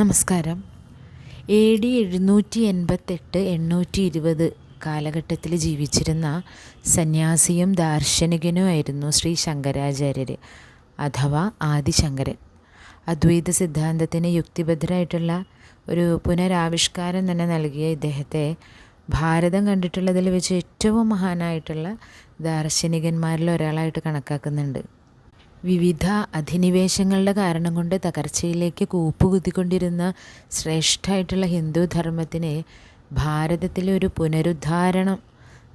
നമസ്കാരം. A D എഴുന്നൂറ്റി എൺപത്തെട്ട് എണ്ണൂറ്റി ഇരുപത് കാലഘട്ടത്തിൽ ജീവിച്ചിരുന്ന സന്യാസിയും ദാർശനികനുമായിരുന്നു ശ്രീ ശങ്കരാചാര്യർ അഥവാ ആദിശങ്കരൻ. അദ്വൈത സിദ്ധാന്തത്തിന് യുക്തിബദ്ധരായിട്ടുള്ള ഒരു പുനരാവിഷ്കാരം തന്നെ നൽകിയ ഇദ്ദേഹത്തെ ഭാരതം കണ്ടിട്ടുള്ളതിൽ വെച്ച് ഏറ്റവും മഹാനായിട്ടുള്ള ദാർശനികന്മാരിൽ ഒരാളായിട്ട് കണക്കാക്കുന്നുണ്ട്. വിവിധ അധിനിവേശങ്ങളുടെ കാരണം കൊണ്ട് തകർച്ചയിലേക്ക് കൂപ്പുകുത്തിക്കൊണ്ടിരുന്ന ശ്രേഷ്ഠമായിട്ടുള്ള ഹിന്ദു ധർമ്മത്തിന് ഭാരതത്തിലെ ഒരു പുനരുദ്ധാരണം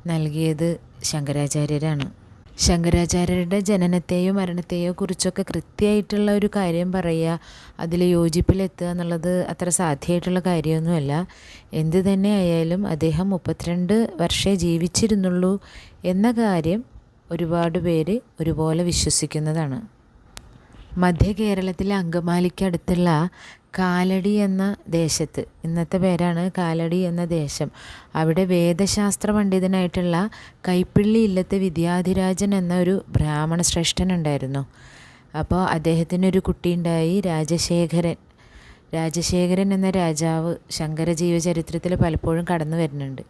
നൽകിയത് ശങ്കരാചാര്യരാണ്. ശങ്കരാചാര്യരുടെ ജനനത്തെയോ മരണത്തെയോ കുറിച്ചൊക്കെ കൃത്യമായിട്ടുള്ള ഒരു കാര്യം പറയുക അതിൽ യോജിപ്പിലെത്തുക എന്നുള്ളത് അത്ര സാധ്യമായിട്ടുള്ള കാര്യമൊന്നുമല്ല. എന്ത് തന്നെ ആയാലും അദ്ദേഹം മുപ്പത്തിരണ്ട് വർഷേ ജീവിച്ചിരുന്നുള്ളൂ എന്ന കാര്യം ഒരുപാട് പേര് ഒരുപോലെ വിശ്വസിക്കുന്നതാണ്. മധ്യ കേരളത്തിലെ അങ്കമാലിക്കടുത്തുള്ള കാലടി എന്ന ദേശത്ത് ഇന്നത്തെ പേരാണ് കാലടി എന്ന ദേശം. അവിടെ വേദശാസ്ത്ര പണ്ഡിതനായിട്ടുള്ള കൈപ്പിള്ളി ഇല്ലത്തെ വിദ്യാധിരാജൻ എന്ന ഒരു ബ്രാഹ്മണ ശ്രേഷ്ഠനുണ്ടായിരുന്നു അപ്പോൾ അദ്ദേഹത്തിനൊരു കുട്ടിയുണ്ടായി രാജശേഖരൻ. രാജശേഖരൻ എന്ന രാജാവ് ശങ്കര ജീവചരിത്രത്തിൽ പലപ്പോഴും കടന്നു വരുന്നുണ്ട്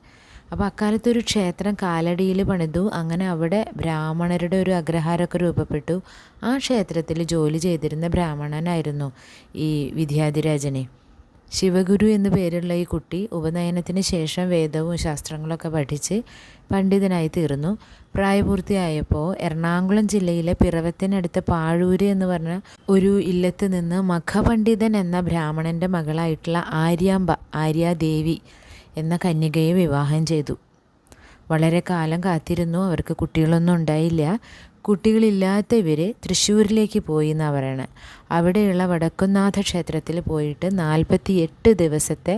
അപ്പോൾ അക്കാലത്ത് ഒരു ക്ഷേത്രം കാലടിയിൽ പണിതു. അങ്ങനെ അവിടെ ബ്രാഹ്മണരുടെ ഒരു അഗ്രഹാരമൊക്കെ രൂപപ്പെട്ടു. ആ ക്ഷേത്രത്തിൽ ജോലി ചെയ്തിരുന്ന ബ്രാഹ്മണനായിരുന്നു ഈ വിദ്യാധിരാജനെ. ശിവഗുരു എന്നു പേരുള്ള ഈ കുട്ടി ഉപനയനത്തിന് ശേഷം വേദവും ശാസ്ത്രങ്ങളൊക്കെ പഠിച്ച് പണ്ഡിതനായി തീർന്നു. പ്രായപൂർത്തിയായപ്പോൾ എറണാകുളം ജില്ലയിലെ പിറവത്തിനടുത്ത് പാഴൂര് എന്ന് പറഞ്ഞ ഒരു ഇല്ലത്ത് നിന്ന് മഖപണ്ഡിതൻ എന്ന ബ്രാഹ്മണന്റെ മകളായിട്ടുള്ള ആര്യാമ്പ ആര്യാദേവി എന്ന കന്യകയെ വിവാഹം ചെയ്തു. വളരെ കാലം കാത്തിരുന്നു. അവർക്ക് കുട്ടികളൊന്നും ഉണ്ടായില്ല. കുട്ടികളില്ലാത്ത ഇവർ തൃശ്ശൂരിലേക്ക് പോയി എന്നാണ് പറയണത് അവിടെയുള്ള വടക്കുന്നാഥ ക്ഷേത്രത്തിൽ പോയിട്ട് നാൽപ്പത്തി എട്ട് ദിവസത്തെ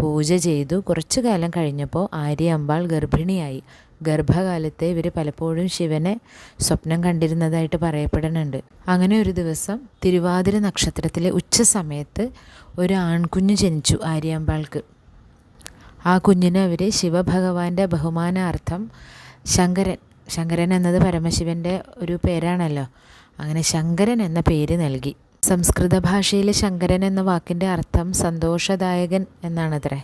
പൂജ ചെയ്തു. കുറച്ചു കാലം കഴിഞ്ഞപ്പോൾ ആര്യ അമ്പാൾ ഗർഭിണിയായി. ഗർഭകാലത്തെ ഇവർ പലപ്പോഴും ശിവനെ സ്വപ്നം കണ്ടിരുന്നതായിട്ട് പറയപ്പെടുന്നുണ്ട് അങ്ങനെ ഒരു ദിവസം തിരുവാതിര നക്ഷത്രത്തിലെ ഉച്ച സമയത്ത് ഒരു ആൺകുഞ്ഞ് ജനിച്ചു ആര്യാമ്പാൾക്ക് ആ കുഞ്ഞിന് അവർ ശിവഭഗവാന്റെ ബഹുമാനാർത്ഥം ശങ്കരൻ ശങ്കരൻ എന്നത് പരമശിവന്റെ ഒരു പേരാണല്ലോ. അങ്ങനെ ശങ്കരൻ എന്ന പേര് നൽകി. സംസ്കൃത ഭാഷയിൽ ശങ്കരൻ എന്ന വാക്കിന്റെ അർത്ഥം സന്തോഷദായകൻ എന്നാണത്രേ.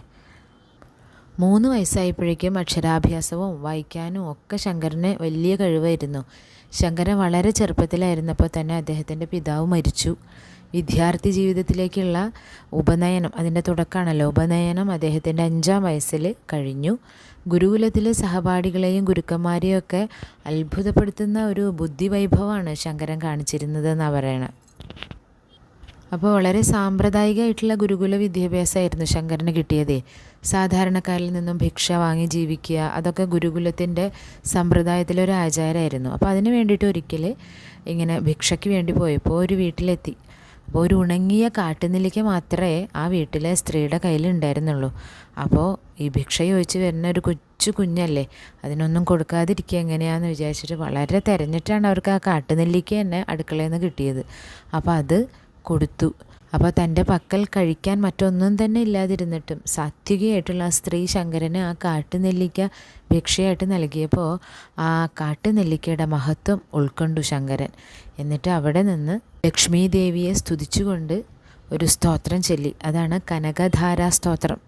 മൂന്ന് വയസ്സായപ്പോഴേക്കും അക്ഷരാഭ്യാസവും വായിക്കാനും ഒക്കെ ശങ്കരന് വലിയ കഴിവായിരുന്നു. ശങ്കരൻ വളരെ ചെറുപ്പത്തിലായിരുന്നപ്പോൾ തന്നെ അദ്ദേഹത്തിന്റെ പിതാവ് മരിച്ചു. വിദ്യാർത്ഥി ജീവിതത്തിലേക്കുള്ള ഉപനയനം അതിന്റെ തുടക്കമാണല്ലോ. ഉപനയനം അദ്ദേഹത്തിന്റെ അഞ്ചാം വയസ്സിൽ കഴിഞ്ഞു. ഗുരുകുലത്തിലെ സഹപാഠികളെയും ഗുരുക്കന്മാരെയും ഒക്കെ അത്ഭുതപ്പെടുത്തുന്ന ഒരു ബുദ്ധിവൈഭവമാണ് ശങ്കരൻ കാണിച്ചിരുന്നത് എന്ന് പറയണത് അപ്പോൾ വളരെ സാമ്പ്രദായികമായിട്ടുള്ള ഗുരുകുല വിദ്യാഭ്യാസമായിരുന്നു ശങ്കരന് കിട്ടിയത്. സാധാരണക്കാരിൽ നിന്നും ഭിക്ഷ വാങ്ങി ജീവിക്കുക അതൊക്കെ ഗുരുകുലത്തിന്റെ സമ്പ്രദായത്തിലൊരു ആചാരമായിരുന്നു. അപ്പോൾ അതിന് വേണ്ടിയിട്ട് ഒരിക്കൽ ഇങ്ങനെ ഭിക്ഷയ്ക്ക് വേണ്ടി പോയപ്പോൾ ഒരു വീട്ടിലെത്തി. അപ്പോൾ ഒരു ഉണങ്ങിയ കാട്ടുനെല്ലിക്ക മാത്രമേ ആ വീട്ടിലെ സ്ത്രീയുടെ കയ്യിൽ ഉണ്ടായിരുന്നുള്ളൂ. അപ്പോൾ ഈ ഭിക്ഷ ചോദിച്ച് വരുന്ന ഒരു കൊച്ചു കുഞ്ഞല്ലേ അതിനൊന്നും കൊടുക്കാതിരിക്കുക എങ്ങനെയാണെന്ന് വിചാരിച്ചിട്ട് വളരെ തിരഞ്ഞിട്ടാണ് അവർക്ക് ആ കാട്ടുനെല്ലിക്ക തന്നെ അടുക്കളയിൽ നിന്ന് കിട്ടിയത്. അപ്പോൾ അത് കൊടുത്തു. അപ്പോൾ തന്റെ പക്കൽ കഴിക്കാൻ മറ്റൊന്നും തന്നെ ഇല്ലാതിരുന്നിട്ടും സാത്വികയായിട്ടുള്ള ആ സ്ത്രീ ശങ്കരന് ആ കാട്ടുനെല്ലിക്ക ഭിക്ഷയായിട്ട് നൽകിയപ്പോൾ ആ കാട്ടുനെല്ലിക്കയുടെ മഹത്വം ഉൾക്കൊണ്ടു ശങ്കരൻ. എന്നിട്ട് അവിടെ നിന്ന് ലക്ഷ്മി ദേവിയെ സ്തുതിച്ചുകൊണ്ട് ഒരു സ്തോത്രം ചൊല്ലി. അതാണ് കനകധാരാ സ്തോത്രം.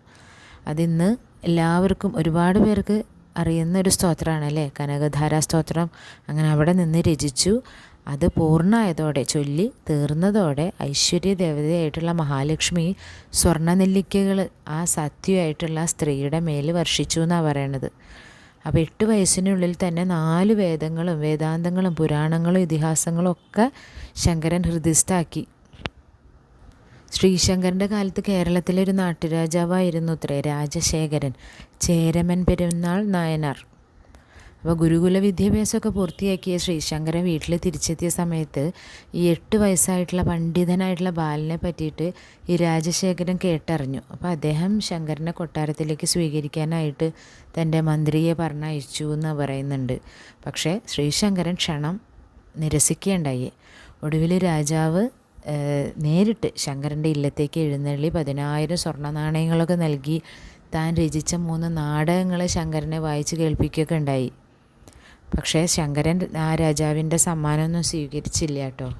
അതിന്ന് എല്ലാവർക്കും ഒരുപാട് പേർക്ക് അറിയുന്ന ഒരു സ്തോത്രമാണ് അല്ലേ കനകധാരാ സ്തോത്രം. അങ്ങനെ അവിടെ നിന്ന് രചിച്ചു. അത് പൂർണമായതോടെ ചൊല്ലി തീർന്നതോടെ ഐശ്വര്യ ദേവതയായിട്ടുള്ള മഹാലക്ഷ്മി സ്വർണനെല്ലിക്കകൾ ആ സത്യമായിട്ടുള്ള സ്ത്രീയുടെ മേൽ വർഷിച്ചു എന്നാണ് പറയണത്. അപ്പോൾ എട്ട് വയസ്സിനുള്ളിൽ തന്നെ നാല് വേദങ്ങളും വേദാന്തങ്ങളും പുരാണങ്ങളും ഇതിഹാസങ്ങളും ഒക്കെ ശങ്കരൻ ഹൃദയസ്ഥാക്കി ശ്രീശങ്കരന്റെ കാലത്ത് കേരളത്തിലെ ഒരു നാട്ടുരാജാവായിരുന്നു അത്രേ രാജശേഖരൻ ചേരമൻ പെരുന്നാൾ നായനാർ. അപ്പോൾ ഗുരുകുല വിദ്യാഭ്യാസമൊക്കെ പൂർത്തിയാക്കിയ ശ്രീശങ്കരൻ വീട്ടിൽ തിരിച്ചെത്തിയ സമയത്ത് ഈ എട്ട് വയസ്സായിട്ടുള്ള പണ്ഡിതനായിട്ടുള്ള ബാലനെ പറ്റിയിട്ട് ഈ രാജശേഖരൻ കേട്ടറിഞ്ഞു. അപ്പോൾ അദ്ദേഹം ശങ്കരനെ കൊട്ടാരത്തിലേക്ക് സ്വീകരിക്കാനായിട്ട് തന്റെ മന്ത്രിയെ പറഞ്ഞയച്ചു എന്ന് പറയുന്നുണ്ട്. പക്ഷേ ശ്രീശങ്കരൻ ക്ഷണം നിരസിക്കുകയുണ്ടായി. ഒടുവിൽ രാജാവ് നേരിട്ട് ശങ്കരന്റെ ഇല്ലത്തേക്ക് എഴുന്നള്ളി പതിനായിരം സ്വർണ നാണയങ്ങളൊക്കെ നൽകി താൻ രചിച്ച മൂന്ന് നാടകങ്ങളെ ശങ്കരനെ വായിച്ച് കേൾപ്പിക്കുകയൊക്കെ ഉണ്ടായി. പക്ഷേ ശങ്കരൻ ആ രാജാവിന്റെ സമ്മാനമൊന്നും സ്വീകരിച്ചില്ല കേട്ടോ.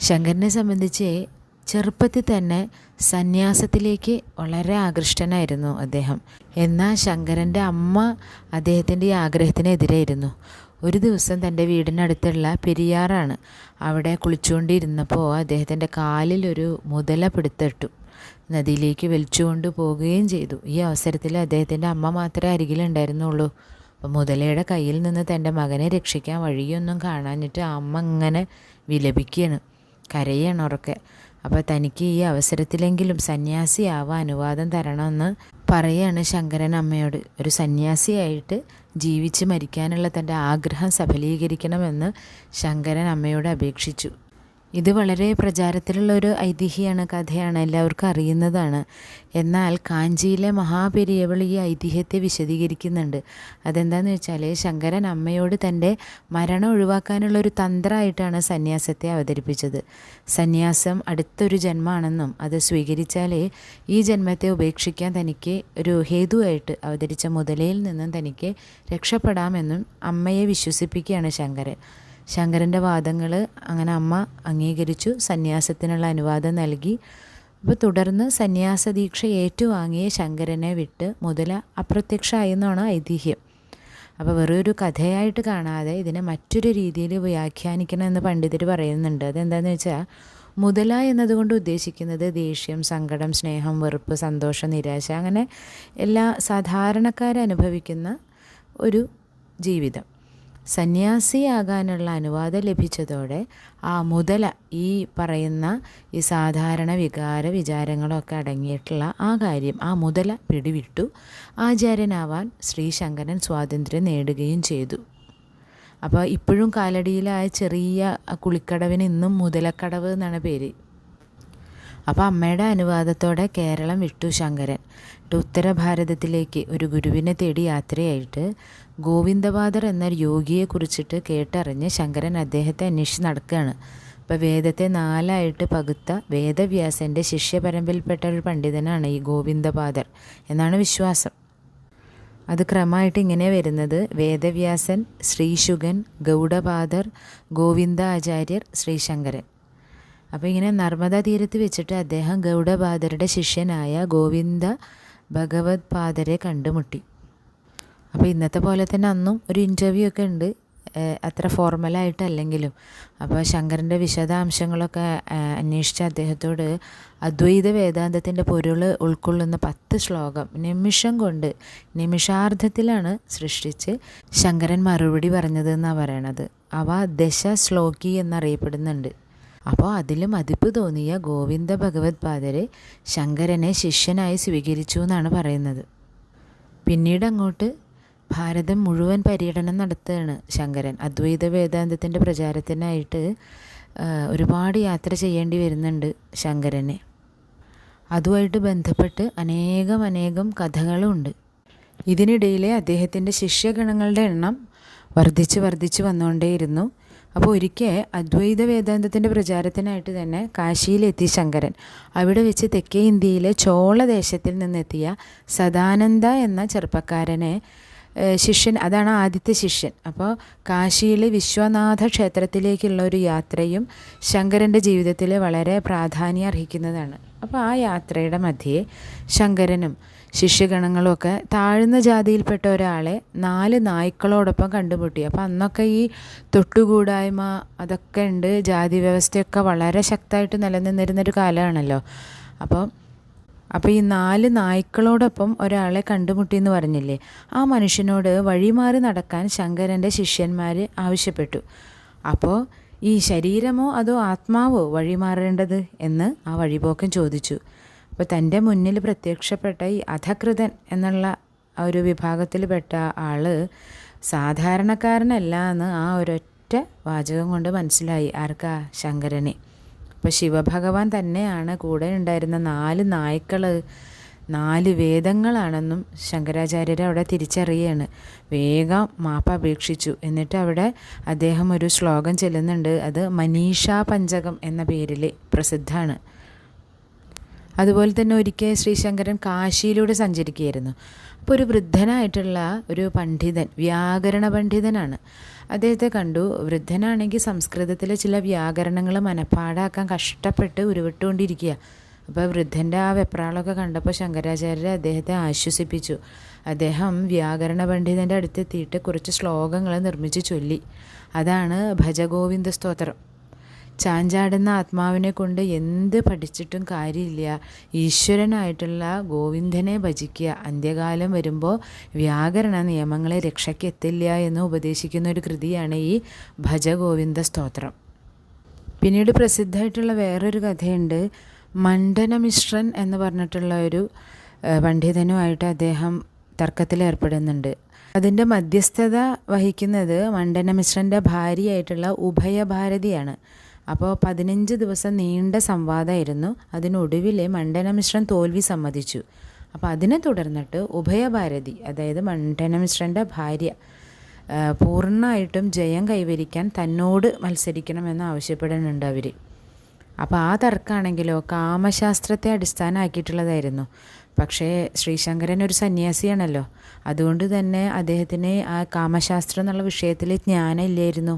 ശങ്കരനെ സംബന്ധിച്ച് ചെറുപ്പത്തിൽ തന്നെ സന്യാസത്തിലേക്ക് വളരെ ആകൃഷ്ടനായിരുന്നു അദ്ദേഹം. എന്നാൽ ശങ്കരന്റെ അമ്മ അദ്ദേഹത്തിന്റെ ഈ ആഗ്രഹത്തിനെതിരായിരുന്നു. ഒരു ദിവസം തന്റെ വീടിനടുത്തുള്ള പെരിയാറാണ് അവിടെ കുളിച്ചുകൊണ്ടിരുന്നപ്പോൾ അദ്ദേഹത്തിന്റെ കാലിലൊരു മുതല പിടുത്തിട്ടു നദിയിലേക്ക് വലിച്ചുകൊണ്ട് പോവുകയും ചെയ്തു. ഈ അവസരത്തിൽ അദ്ദേഹത്തിന്റെ അമ്മ മാത്രമേ അരികിലുണ്ടായിരുന്നുള്ളൂ. അപ്പോൾ മുതലയുടെ കയ്യിൽ നിന്ന് തന്റെ മകനെ രക്ഷിക്കാൻ വഴിയൊന്നും കാണാഞ്ഞിട്ട് അമ്മ ഇങ്ങനെ വിലപിക്കുകയാണ്. കരയാണ് ഉറക്കെ. അപ്പോൾ തനിക്ക് ഈ അവസരത്തിലെങ്കിലും സന്യാസിയാവാൻ അനുവാദം തരണമെന്ന് പറയാണ് ശങ്കരൻ അമ്മയോട്. ഒരു സന്യാസിയായിട്ട് ജീവിച്ച് മരിക്കാനുള്ള തന്റെ ആഗ്രഹം സഫലീകരിക്കണമെന്ന് ശങ്കരൻ അമ്മയോട് അപേക്ഷിച്ചു. ഇത് വളരെ പ്രചാരത്തിലുള്ള ഒരു ഐതിഹ്യമാണ് കഥയാണ് എല്ലാവർക്കും അറിയുന്നതാണ്. എന്നാൽ കാഞ്ചിയിലെ മഹാപെരിയവൾ ഈ ഐതിഹ്യത്തെ വിശദീകരിക്കുന്നുണ്ട്. അതെന്താണെന്ന് വെച്ചാൽ ശങ്കരൻ അമ്മയോട് തന്റെ മരണം ഒഴിവാക്കാനുള്ള ഒരു തന്ത്രമായിട്ടാണ് സന്യാസത്തെ അവതരിപ്പിച്ചത്. സന്യാസം അടുത്തൊരു ജന്മമാണെന്നും അത് സ്വീകരിച്ചാലേ ഈ ജന്മത്തെ ഉപേക്ഷിക്കാൻ തനിക്ക് ഒരു ഹേതുവായിട്ട് അവതരിച്ച മുതലയിൽ നിന്നും തനിക്ക് രക്ഷപ്പെടാമെന്നും അമ്മയെ വിശ്വസിപ്പിക്കുകയാണ് ശങ്കരൻ. ശങ്കരന്റെ വാദങ്ങൾ അങ്ങനെ അമ്മ അംഗീകരിച്ചു സന്യാസത്തിനുള്ള അനുവാദം നൽകി. അപ്പോൾ തുടർന്ന് സന്യാസ ദീക്ഷ ഏറ്റുവാങ്ങിയ ശങ്കരനെ വിട്ട് മുതല അപ്രത്യക്ഷമായി എന്നാണ് ഐതിഹ്യം. അപ്പോൾ വെറൊരു കഥയായിട്ട് കാണാതെ ഇതിനെ മറ്റൊരു രീതിയിൽ വ്യാഖ്യാനിക്കണമെന്ന് പണ്ഡിതർ പറയുന്നുണ്ട്. അതെന്താണെന്ന് വെച്ചാൽ മുതല എന്നതുകൊണ്ട് ഉദ്ദേശിക്കുന്നത് ദേഷ്യം സങ്കടം സ്നേഹം വെറുപ്പ് സന്തോഷം നിരാശ അങ്ങനെ എല്ലാ സാധാരണക്കാരനുഭവിക്കുന്ന ഒരു ജീവിതം. സന്യാസിയാകാനുള്ള അനുവാദം ലഭിച്ചതോടെ ആ മുതല ഈ പറയുന്ന ഈ സാധാരണ വികാര വിചാരങ്ങളൊക്കെ അടങ്ങിയിട്ടുള്ള ആ കാര്യം ആ മുതല പിടിവിട്ടു. ആചാര്യനാവാൻ ശ്രീശങ്കരൻ സ്വാതന്ത്ര്യം നേടുകയും ചെയ്തു. അപ്പോൾ ഇപ്പോഴും കാലടിയിലായ ചെറിയ കുളിക്കടവിന് ഇന്നും മുതലക്കടവ് എന്നാണ് പേര്. അപ്പോൾ അമ്മയുടെ അനുവാദത്തോടെ കേരളം വിട്ടു ശങ്കരൻ. ഉത്തര ഭാരതത്തിലേക്ക് ഒരു ഗുരുവിനെ തേടി യാത്രയായിട്ട് ഗോവിന്ദപാദർ എന്ന യോഗിയെ കുറിച്ചിട്ട് കേട്ടറിഞ്ഞ് ശങ്കരൻ അദ്ദേഹത്തെ അന്വേഷിച്ച് നടക്കുകയാണ് അപ്പോൾ വേദത്തെ നാലായിട്ട് പകുത്ത വേദവ്യാസന്റെ ശിഷ്യപരമ്പിൽപ്പെട്ട ഒരു പണ്ഡിതനാണ് ഈ ഗോവിന്ദപാദർ എന്നാണ് വിശ്വാസം. അത് ക്രമമായിട്ട് ഇങ്ങനെ വരുന്നത്. വേദവ്യാസൻ ശ്രീശുഗൻ ഗൗഡപാദർ ഗോവിന്ദാചാര്യർ ശ്രീശങ്കരൻ. അപ്പോൾ ഇങ്ങനെ നർമ്മദാ തീരത്ത് വെച്ചിട്ട് അദ്ദേഹം ഗൗഡപാദരുടെ ശിഷ്യനായ ഗോവിന്ദ ഭഗവത് പാദരെ കണ്ടുമുട്ടി. അപ്പോൾ ഇന്നത്തെ പോലെ തന്നെ അന്നും ഒരു ഇന്റർവ്യൂ ഒക്കെ ഉണ്ട്. അത്ര ഫോർമലായിട്ടല്ലെങ്കിലും അപ്പോൾ ശങ്കരന്റെ വിശദാംശങ്ങളൊക്കെ അന്വേഷിച്ച അദ്ദേഹത്തോട് അദ്വൈത വേദാന്തത്തിന്റെ പൊരുൾ ഉൾക്കൊള്ളുന്ന പത്ത് ശ്ലോകം നിമിഷം കൊണ്ട് നിമിഷാർദ്ധത്തിലാണ് സൃഷ്ടിച്ച് ശങ്കരൻ മറുപടി പറഞ്ഞത് എന്നാണ് പറയണത്. അവ ദശ ശ്ലോകി എന്നറിയപ്പെടുന്നുണ്ട്. അപ്പോൾ അതിൽ മതിപ്പ് തോന്നിയ ഗോവിന്ദ ഭഗവത് പാദരെ ശങ്കരനെ ശിഷ്യനായി സ്വീകരിച്ചു എന്നാണ് പറയുന്നത്. പിന്നീട് അങ്ങോട്ട് ഭാരതം മുഴുവൻ പര്യടനം നടത്തുകയാണ് ശങ്കരൻ. അദ്വൈത വേദാന്തത്തിന്റെ പ്രചാരത്തിനായിട്ട് ഒരുപാട് യാത്ര ചെയ്യേണ്ടി വരുന്നുണ്ട് ശങ്കരനെ. അതുമായിട്ട് ബന്ധപ്പെട്ട് അനേകം അനേകം കഥകളുണ്ട്. ഇതിനിടയിലെ അദ്ദേഹത്തിന്റെ ശിഷ്യഗണങ്ങളുടെ എണ്ണം വർദ്ധിച്ച് വർദ്ധിച്ച് വന്നുകൊണ്ടേയിരുന്നു. അപ്പോൾ ഒരിക്കൽ അദ്വൈത വേദാന്തത്തിന്റെ പ്രചാരത്തിനായിട്ട് തന്നെ കാശിയിലെത്തി ശങ്കരൻ. അവിടെ വെച്ച് തെക്കേ ഇന്ത്യയിലെ ചോളദേശത്തിൽ നിന്നെത്തിയ സദാനന്ദ എന്ന ചെറുപ്പക്കാരനെ ശിഷ്യൻ അതാണ് ആദ്യത്തെ ശിഷ്യൻ. അപ്പോൾ കാശിയിലെ വിശ്വനാഥ ക്ഷേത്രത്തിലേക്കുള്ള ഒരു യാത്രയും ശങ്കരന്റെ ജീവിതത്തിൽ വളരെ പ്രാധാന്യം അർഹിക്കുന്നതാണ്. അപ്പോൾ ആ യാത്രയുടെ മധ്യേ ശങ്കരനും ശിഷ്യഗണങ്ങളുമൊക്കെ താഴ്ന്ന ജാതിയിൽപ്പെട്ട ഒരാളെ നാല് നായ്ക്കളോടൊപ്പം കണ്ടുമുട്ടി. അപ്പം അന്നൊക്കെ ഈ തൊട്ടുകൂടായ്മ അതൊക്കെ ഉണ്ട്. ജാതി വ്യവസ്ഥയൊക്കെ വളരെ ശക്തമായിട്ട് നിലനിന്നിരുന്നൊരു കാലമാണല്ലോ. അപ്പോൾ അപ്പോൾ ഈ നാല് നായ്ക്കളോടൊപ്പം ഒരാളെ കണ്ടുമുട്ടി എന്ന് പറഞ്ഞില്ലേ? ആ മനുഷ്യനോട് വഴിമാറി നടക്കാൻ ശങ്കരന്റെ ശിഷ്യന്മാർ ആവശ്യപ്പെട്ടു. അപ്പോൾ ഈ ശരീരമോ അതോ ആത്മാവോ വഴിമാറേണ്ടത് എന്ന് ആ വഴിപോക്കൻ ചോദിച്ചു. അപ്പോൾ തന്റെ മുന്നിൽ പ്രത്യക്ഷപ്പെട്ട ഈ അധകൃതൻ എന്നുള്ള ഒരു വിഭാഗത്തിൽപ്പെട്ട ആൾ സാധാരണക്കാരനല്ല എന്ന് ആ ഒരൊറ്റ വാചകം കൊണ്ട് മനസ്സിലായി. ആർക്കാ? ശങ്കരനെ. അപ്പോൾ ശിവഭഗവാൻ തന്നെയാണ് കൂടെ ഉണ്ടായിരുന്ന നാല് നായ്ക്കൾ നാല് വേദങ്ങളാണെന്നും ശങ്കരാചാര്യർ അവിടെ തിരിച്ചറിയാണ്. വേഗം മാപ്പ അപേക്ഷിച്ചു. എന്നിട്ട് അവിടെ അദ്ദേഹം ഒരു ശ്ലോകം ചെല്ലുന്നുണ്ട്. അത് മനീഷാ പഞ്ചകം എന്ന പേരിൽ പ്രസിദ്ധമാണ് അതുപോലെ തന്നെ ഒരിക്കൽ ശ്രീശങ്കരൻ കാശിയിലൂടെ സഞ്ചരിക്കുകയായിരുന്നു. അപ്പോൾ ഒരു വൃദ്ധനായിട്ടുള്ള ഒരു പണ്ഡിതൻ വ്യാകരണ പണ്ഡിതനാണ്. അദ്ദേഹത്തെ കണ്ടു. വൃദ്ധനാണെങ്കിൽ സംസ്കൃതത്തിലെ ചില വ്യാകരണങ്ങൾ മനഃപ്പാടാക്കാൻ കഷ്ടപ്പെട്ട് ഉരുവിട്ടുകൊണ്ടിരിക്കുക. അപ്പോൾ വൃദ്ധന്റെ ആ വെപ്രാളൊക്കെ കണ്ടപ്പോൾ ശങ്കരാചാര്യർ അദ്ദേഹത്തെ ആശ്വസിപ്പിച്ചു. അദ്ദേഹം വ്യാകരണ പണ്ഡിതന്റെ അടുത്തെത്തിയിട്ട് കുറച്ച് ശ്ലോകങ്ങൾ നിർമ്മിച്ച് ചൊല്ലി. അതാണ് ഭജഗോവിന്ദ സ്തോത്രം. ചാഞ്ചാടുന്ന ആത്മാവിനെ കൊണ്ട് എന്ത് പഠിച്ചിട്ടും കാര്യമില്ല. ഈശ്വരനായിട്ടുള്ള ഗോവിന്ദനെ ഭജിക്കുക. അന്ത്യകാലം വരുമ്പോൾ വ്യാകരണ നിയമങ്ങളെ രക്ഷയ്ക്കെത്തില്ല എന്ന് ഉപദേശിക്കുന്ന ഒരു കൃതിയാണ് ഈ ഭജഗോവിന്ദ സ്തോത്രം. പിന്നീട് പ്രസിദ്ധമായിട്ടുള്ള വേറൊരു കഥയുണ്ട്. മണ്ഡനമിശ്രൻ എന്ന് പറഞ്ഞിട്ടുള്ള ഒരു പണ്ഡിതനുമായിട്ട് അദ്ദേഹം തർക്കത്തിലേർപ്പെടുന്നുണ്ട് അതിന്റെ മധ്യസ്ഥത വഹിക്കുന്നത് മണ്ഡനമിശ്രന്റെ ഭാര്യയായിട്ടുള്ള ഉഭയഭാരതിയാണ്. അപ്പോൾ പതിനഞ്ച് ദിവസം നീണ്ട സംവാദമായിരുന്നു. അതിനൊടുവിൽ മണ്ഡനമിശ്രൻ തോൽവി സമ്മതിച്ചു. അപ്പോൾ അതിനെ തുടർന്നിട്ട് ഉഭയഭാരതി അതായത് മണ്ഡനമിശ്രന്റെ ഭാര്യ പൂർണമായിട്ടും ജയം കൈവരിക്കാൻ തന്നോട് മത്സരിക്കണമെന്ന് ആവശ്യപ്പെടുന്നുണ്ട് അവർ അപ്പോൾ ആ തർക്കമാണെങ്കിലോ കാമശാസ്ത്രത്തെ അടിസ്ഥാനമാക്കിയിട്ടുള്ളതായിരുന്നു. പക്ഷേ ശ്രീശങ്കരൻ ഒരു സന്യാസിയാണല്ലോ. അതുകൊണ്ട് തന്നെ അദ്ദേഹത്തിന് ആ കാമശാസ്ത്രം എന്നുള്ള വിഷയത്തിൽ ജ്ഞാനം ഇല്ലായിരുന്നു.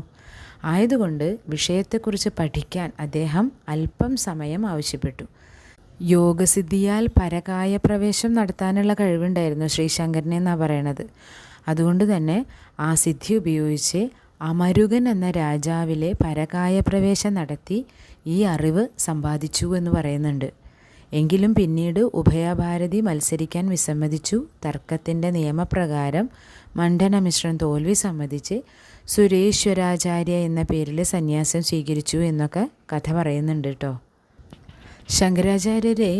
ആയതുകൊണ്ട് വിഷയത്തെക്കുറിച്ച് പഠിക്കാൻ അദ്ദേഹം അല്പം സമയം ആവശ്യപ്പെട്ടു. യോഗസിദ്ധിയാൽ പരകായ പ്രവേശം നടത്താനുള്ള കഴിവുണ്ടായിരുന്നു ശ്രീശങ്കരനെ എന്നാണ് പറയണത്. അതുകൊണ്ട് തന്നെ ആ സിദ്ധി ഉപയോഗിച്ച് അമരുകൻ എന്ന രാജാവിലെ പരകായ പ്രവേശം നടത്തി ഈ അറിവ് സമ്പാദിച്ചു എന്ന് പറയുന്നുണ്ട്. എങ്കിലും പിന്നീട് ഉഭയഭാരതി മത്സരിക്കാൻ വിസമ്മതിച്ചു. തർക്കത്തിന്റെ നിയമപ്രകാരം മണ്ഡനമിശ്രൻ തോൽവി സമ്മതിച്ച് സുരേശ്വരാചാര്യ എന്ന പേരിൽ സന്യാസം സ്വീകരിച്ചു എന്നൊക്കെ കഥ പറയുന്നുണ്ട് കേട്ടോ. ശങ്കരാചാര്യരെ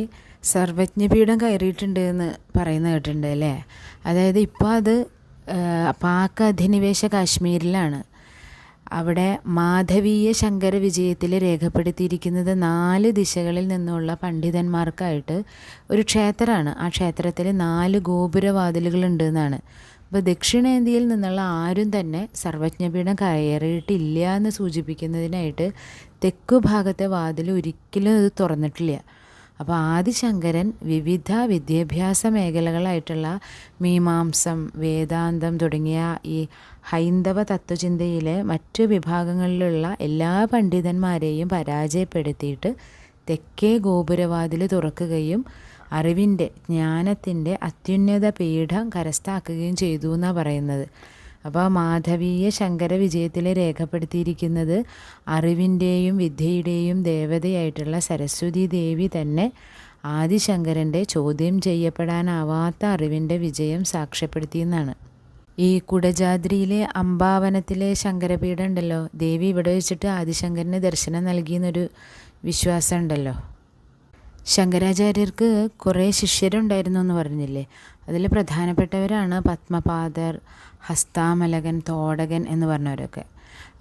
സർവജ്ഞപീഠം കയറിയിട്ടുണ്ട് എന്ന് പറയുന്ന കേട്ടിട്ടുണ്ട് അല്ലേ? അതായത് ഇപ്പോൾ അത് പാക് അധിനിവേശ കാശ്മീരിലാണ്. അവിടെ മാധവീയ ശങ്കര വിജയത്തിൽ രേഖപ്പെടുത്തിയിരിക്കുന്നത് നാല് ദിശകളിൽ നിന്നുള്ള പണ്ഡിതന്മാർക്കായിട്ട് ഒരു ക്ഷേത്രമാണ്. ആ ക്ഷേത്രത്തിൽ നാല് ഗോപുരവാതിലുകളുണ്ട് എന്നാണ്. അപ്പോൾ ദക്ഷിണേന്ത്യയിൽ നിന്നുള്ള ആരും തന്നെ സർവജ്ഞപീഠം കയറിയിട്ടില്ല എന്ന് സൂചിപ്പിക്കുന്നതിനായിട്ട് തെക്കു ഭാഗത്തെ വാതിൽ ഒരിക്കലും അത് തുറന്നിട്ടില്ല. അപ്പോൾ ആദിശങ്കരൻ വിവിധ വിദ്യാഭ്യാസ മേഖലകളായിട്ടുള്ള മീമാംസം വേദാന്തം തുടങ്ങിയ ഈ ഹൈന്ദവ തത്വചിന്തയിലെ മറ്റ് വിഭാഗങ്ങളിലുള്ള എല്ലാ പണ്ഡിതന്മാരെയും പരാജയപ്പെടുത്തിയിട്ട് തെക്കേ ഗോപുരവാതിൽ തുറക്കുകയും അറിവിന്റെ ജ്ഞാനത്തിന്റെ അത്യുന്നത പീഠം കരസ്ഥാക്കുകയും ചെയ്തു എന്നാണ് പറയുന്നത്. അപ്പോൾ മാധവീയ ശങ്കര വിജയത്തിൽ രേഖപ്പെടുത്തിയിരിക്കുന്നത് അറിവിന്റെയും വിദ്യയുടെയും ദേവതയായിട്ടുള്ള സരസ്വതി ദേവി തന്നെ ആദിശങ്കരന്റെ ചോദ്യം ചെയ്യപ്പെടാനാവാത്ത അറിവിന്റെ വിജയം സാക്ഷ്യപ്പെടുത്തിയെന്നാണ് ഈ കുടജാദ്രിയിലെ അംബാവനത്തിലെ ശങ്കരപീഠം ഉണ്ടല്ലോ. ദേവി ഇവിടെ വെച്ചിട്ട് ആദിശങ്കരന് ദർശനം നൽകിയെന്നൊരു വിശ്വാസം ഉണ്ടല്ലോ ശങ്കരാചാര്യർക്ക് കുറേ ശിഷ്യരുണ്ടായിരുന്നു എന്ന് പറഞ്ഞില്ലേ? അതിൽ പ്രധാനപ്പെട്ടവരാണ് പത്മപാദർ ഹസ്താമലകൻ തോടകൻ എന്ന് പറഞ്ഞവരൊക്കെ.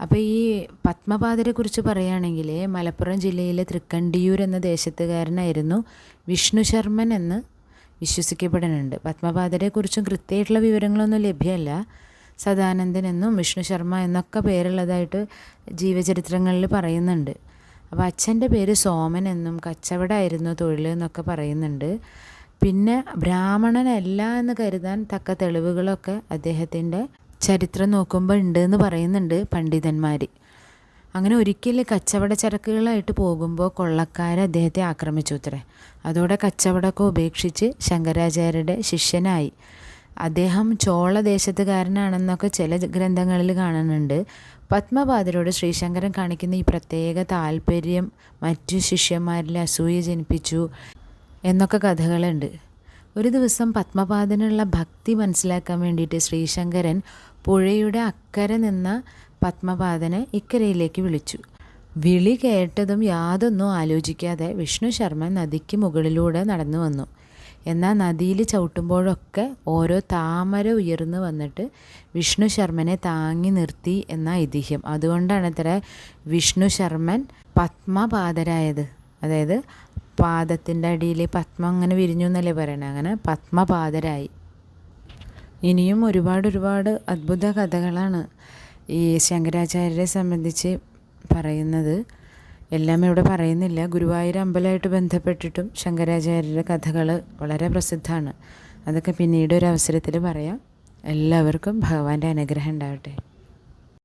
അപ്പോൾ ഈ പത്മപാദരെ കുറിച്ച് പറയുകയാണെങ്കിൽ മലപ്പുറം ജില്ലയിലെ തൃക്കണ്ടിയൂർ എന്ന ദേശത്തുകാരനായിരുന്നു വിഷ്ണു ശർമ്മൻ എന്ന് വിശ്വസിക്കപ്പെടുന്നുണ്ട്. പത്മപാദരെക്കുറിച്ചും കൃത്യമായിട്ടുള്ള വിവരങ്ങളൊന്നും ലഭ്യമല്ല. സദാനന്ദൻ എന്നും വിഷ്ണു ശർമ്മ എന്നൊക്കെ പേരുള്ളതായിട്ട് ജീവചരിത്രങ്ങളിൽ പറയുന്നുണ്ട്. അപ്പോൾ അച്ഛന്റെ പേര് സോമൻ എന്നും കച്ചവടമായിരുന്നു തൊഴിൽ എന്നൊക്കെ പറയുന്നുണ്ട്. പിന്നെ ബ്രാഹ്മണനല്ല എന്ന് കരുതാൻ തക്ക തെളിവുകളൊക്കെ അദ്ദേഹത്തിന്റെ ചരിത്രം നോക്കുമ്പോൾ ഉണ്ട് എന്ന് പറയുന്നുണ്ട് പണ്ഡിതന്മാർ അങ്ങനെ ഒരിക്കൽ കച്ചവട ചരക്കുകളായിട്ട് പോകുമ്പോൾ കൊള്ളക്കാർ അദ്ദേഹത്തെ ആക്രമിച്ചു അത്രേ. അതോടെ കച്ചവടമൊക്കെ ഉപേക്ഷിച്ച് ശങ്കരാചാര്യരുടെ ശിഷ്യനായി. അദ്ദേഹം ചോള ദേശത്തുകാരനാണെന്നൊക്കെ ചില ഗ്രന്ഥങ്ങളിൽ കാണുന്നുണ്ട്. പത്മപാദരോട് ശ്രീശങ്കരൻ കാണിക്കുന്ന ഈ പ്രത്യേക താല്പര്യം മറ്റു ശിഷ്യന്മാരിൽ അസൂയ ജനിപ്പിച്ചു എന്നൊക്കെ കഥകളുണ്ട്. ഒരു ദിവസം പത്മപാദനുള്ള ഭക്തി മനസ്സിലാക്കാൻ വേണ്ടിയിട്ട് ശ്രീശങ്കരൻ പുഴയുടെ അക്കരെ നിന്ന പത്മപാദനെ ഇക്കരയിലേക്ക് വിളിച്ചു. വിളി കേട്ടതും യാതൊന്നും ആലോചിക്കാതെ വിഷ്ണു ശർമ്മ നദിക്ക് മുകളിലൂടെ നടന്നു വന്നു. എന്നാൽ നദിയിൽ ചവിട്ടുമ്പോഴൊക്കെ ഓരോ താമര ഉയർന്നു വന്നിട്ട് വിഷ്ണു ശർമ്മനെ താങ്ങി നിർത്തി എന്ന ഐതിഹ്യം. അതുകൊണ്ടാണ് ഇത്ര വിഷ്ണു ശർമ്മൻ പത്മപാദരായത്. അതായത് പാദത്തിന്റെ അടിയിൽ പത്മം അങ്ങനെ വിരിഞ്ഞു എന്നല്ലേ പറയണേ? അങ്ങനെ പത്മപാദരായി. ഇനിയും ഒരുപാട് ഒരുപാട് അത്ഭുത കഥകളാണ് ഈ ശങ്കരാചാര്യരെ സംബന്ധിച്ച് പറയുന്നത്. എല്ലാം ഇവിടെ പറയുന്നില്ല. ഗുരുവായൂർ അമ്പലമായിട്ട് ബന്ധപ്പെട്ടിട്ടും ശങ്കരാചാര്യരുടെ കഥകൾ വളരെ പ്രസിദ്ധമാണ്. അതൊക്കെ പിന്നീട് ഒരു അവസരത്തിൽ പറയാം. എല്ലാവർക്കും ഭഗവാന്റെ അനുഗ്രഹം ഉണ്ടാവട്ടെ.